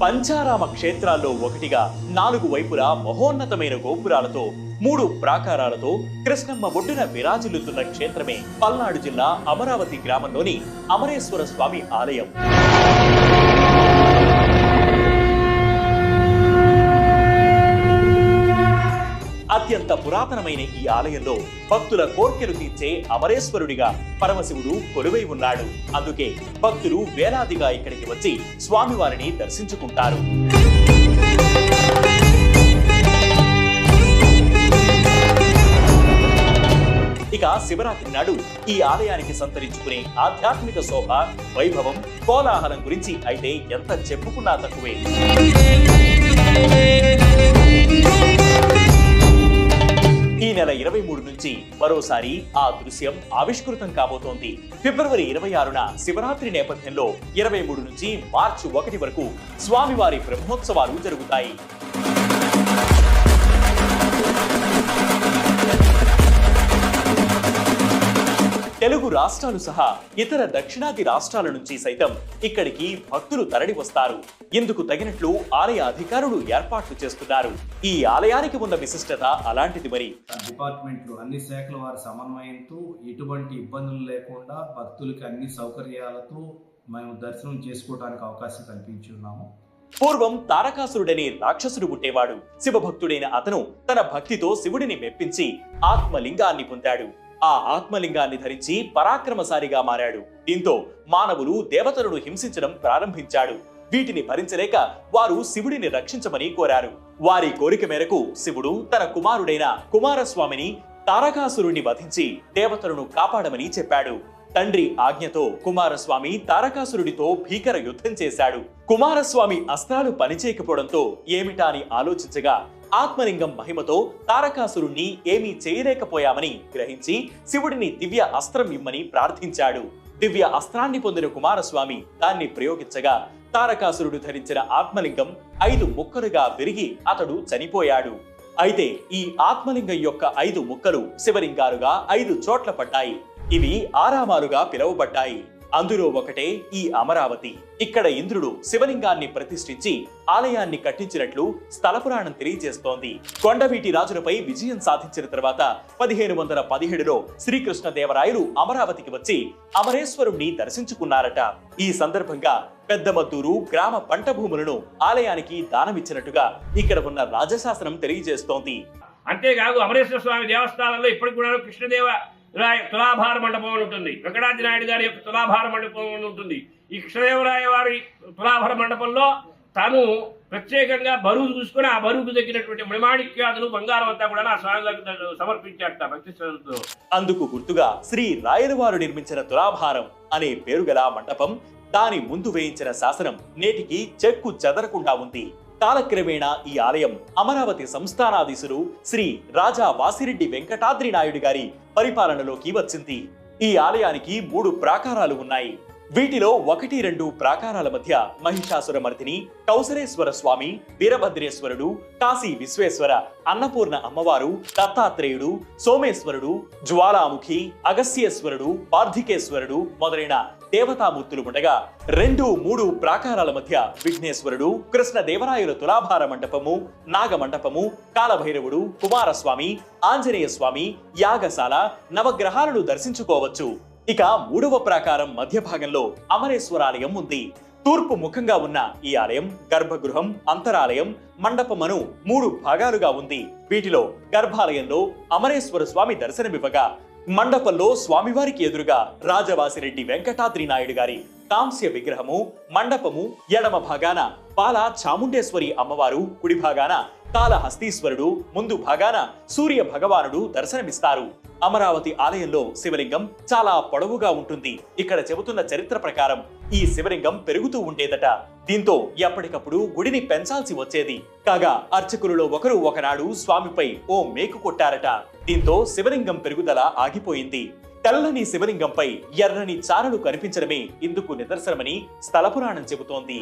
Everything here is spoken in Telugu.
పంచారామ క్షేత్రాల్లో ఒకటిగా నాలుగు వైపులా మహోన్నతమైన గోపురాలతో మూడు ప్రాకారాలతో కృష్ణమ్మ ఒడ్డున విరాజిల్లుతున్న క్షేత్రమే పల్నాడు జిల్లా అమరావతి గ్రామంలోని అమరేశ్వర స్వామి ఆలయం. అత్యంత పురాతనమైన ఈ ఆలయంలో భక్తుల కోర్కెలు తీర్చే అమరేశ్వరుడిగా పరమశివుడు కొలువై ఉన్నాడు. అందుకే భక్తులు వేలాదిగా ఇక్కడికి వచ్చి స్వామివారిని దర్శించుకుంటారు. ఇక శివరాత్రి నాడు ఈ ఆలయానికి సంతరించుకునే ఆధ్యాత్మిక శోభ వైభవం కోలాహలం గురించి అయితే ఎంత చెప్పుకున్నా తక్కువే. నెల ఇరవై మూడు నుంచి మరోసారి ఆ దృశ్యం ఆవిష్కృతం కాబోతోంది. ఫిబ్రవరి ఇరవై ఆరున శివరాత్రి నేపథ్యంలో ఇరవై మూడు నుంచి మార్చి ఒకటి వరకు స్వామివారి బ్రహ్మోత్సవాలు జరుగుతాయి. తెలుగు రాష్ట్రాలు సహా ఇతర దక్షిణాది రాష్ట్రాల నుంచి సైతం ఇక్కడికి భక్తులు తరలి వస్తారు. ఇందుకు తగినట్లు ఆలయ అధికారులు ఏర్పాట్లు చేస్తున్నారు. ఈ ఆలయానికి ఉన్న విశిష్టత అలాంటిది మరి. డిపార్ట్మెంట్లు అన్ని శాఖల వారి సమన్వయంతో ఎటువంటి ఇబ్బందులు లేకుండా భక్తులకి అన్ని సౌకర్యాలతో మేము దర్శనం చేసుకోవడానికి అవకాశం కల్పించి ఉన్నాము పూర్వం తారకాసురుడనే రాక్షసుడు పుట్టేవాడు. శివభక్తుడైన అతను తన భక్తితో శివుడిని మెప్పించి ఆత్మలింగాన్ని పొందాడు. ఆ ఆత్మలింగాన్ని ధరించి పరాక్రమశాలిగా మారాడు. దీంతో మానవులు దేవతలను హింసించడం ప్రారంభించాడు. వీటిని భరించలేక వారు శివుడిని రక్షించమని కోరారు. వారి కోరిక మేరకు శివుడు తన కుమారుడైన కుమారస్వామిని తారకాసురుణ్ణి వధించి దేవతలను కాపాడమని చెప్పాడు. తండ్రి ఆజ్ఞతో కుమారస్వామి తారకాసురుడితో భీకర యుద్ధం చేశాడు. కుమారస్వామి అస్త్రాలు పనిచేయకపోవడంతో ఏమిటా అని ఆలోచించగా ఆత్మలింగం మహిమతో తారకాసురుణ్ణి ఏమీ చేయలేకపోయామని గ్రహించి శివుడిని దివ్య అస్త్రం ఇమ్మని ప్రార్థించాడు. దివ్య అస్త్రాన్ని పొందిన కుమారస్వామి దాన్ని ప్రయోగించగా తారకాసురుడు ధరించిన ఆత్మలింగం ఐదు ముక్కలుగా విరిగి అతడు చనిపోయాడు. అయితే ఈ ఆత్మలింగం యొక్క ఐదు ముక్కలు శివలింగాలుగా ఐదు చోట్ల పడ్డాయి. ఇవి ఆరామాలుగా పిలువబడ్డాయి. అందులో ఒకటే ఈ అమరావతి. ఇక్కడ ఇంద్రుడు శివలింగాన్ని ప్రతిష్ఠించి ఆలయాన్ని కట్టించినట్లు స్థల పురాణం తెలియజేస్తోంది. కొండవీటి రాజులపై విజయం సాధించిన తర్వాత పదిహేను వందల పదిహేడులో శ్రీకృష్ణ దేవరాయలు అమరావతికి వచ్చి అమరేశ్వరుణ్ణి దర్శించుకున్నారట. ఈ సందర్భంగా పెద్దమద్దూరు గ్రామ పంట భూములను ఆలయానికి దానమిచ్చినట్టుగా ఇక్కడ ఉన్న రాజశాసనం తెలియజేస్తోంది. అంతేకాదు అమరేశ్వర స్వామి దేవస్థానంలో ఇప్పటికి కూడా కృష్ణదేవ తులాభార మండపం అని ఉంటుంది. వెంకటాద్రి నాయుడు గారి యొక్క తులాభార మండపం అని ఉంటుంది. ఈ కృష్ణదేవరాయ వారి తులాభార మండపంలో తాను ప్రత్యేకంగా బరువు చూసుకుని ఆ బరువుకు తగ్గినటువంటి మణిమాణిక్యాదులు బంగారం అంతా కూడా నా స్వామి సమర్పించాట భక్తి అందుకు గుర్తుగా శ్రీ రాయలవారు నిర్మించిన తులాభారం అనే పేరు గల మండపం దాని ముందు వేయించిన శాసనం నేటికి చెక్కు చెదరకుండా ఉంది. కాలక్రమేణా ఈ ఆలయం అమరావతి సంస్థానాధీశులు శ్రీ రాజా వాసిరెడ్డి వెంకటాద్రి నాయుడు గారి పరిపాలనలోకి వచ్చింది. ఈ ఆలయానికి మూడు ప్రాకారాలు ఉన్నాయి. వీటిలో ఒకటి రెండు ప్రాకారాల మధ్య మహిషాసుర మర్దిని కౌసరేశ్వర స్వామి వీరభద్రేశ్వరుడు కాశీ విశ్వేశ్వర అన్నపూర్ణ అమ్మవారు దత్తాత్రేయుడు సోమేశ్వరుడు జ్వాలాముఖి అగస్యేశ్వరుడు పార్థికేశ్వరుడు మొదలైన దేవతామూర్తులు ఉండగా రెండు మూడు ప్రాకారాల మధ్య విఘ్నేశ్వరుడు కృష్ణదేవరాయుల తులాభార మండపము నాగమండపము కాలభైరవుడు కుమారస్వామి ఆంజనేయ స్వామి యాగశాల నవగ్రహాలను దర్శించుకోవచ్చు. ఇక మూడవ ప్రాకారం మధ్య భాగంలో అమరేశ్వరాలయం ఉంది. తూర్పు ముఖంగా ఉన్న ఈ ఆలయం గర్భగృహం అంతరాలయం మండపమను మూడు భాగాలుగా ఉంది. వీటిలో గర్భాలయంలో అమరేశ్వర స్వామి దర్శనమివ్వగా మండపంలో స్వామివారికి ఎదురుగా రాజవాసిరెడ్డి వెంకటాద్రి నాయుడు గారి కాంస్య విగ్రహము మండపము ఎడమ భాగాన బాల చాముండేశ్వరి అమ్మవారు కుడి భాగాన కాళహస్తీశ్వరుడు ముందు భాగాన సూర్య భగవానుడు దర్శనమిస్తారు. అమరావతి ఆలయంలో శివలింగం చాలా పొడవుగా ఉంటుంది. ఇక్కడ చెబుతున్న చరిత్ర ప్రకారం ఈ శివలింగం పెరుగుతూ ఉండేదట. దీంతో ఎప్పటికప్పుడు గుడిని పెంచాల్సి వచ్చేది. కాగా అర్చకులలో ఒకరు ఒకనాడు స్వామిపై ఓ మేకు కొట్టారట. దీంతో శివలింగం పెరుగుదల ఆగిపోయింది. తెల్లని శివలింగంపై ఎర్రని చారలు కనిపించడమే ఇందుకు నిదర్శనమని స్థలపురాణం చెబుతోంది.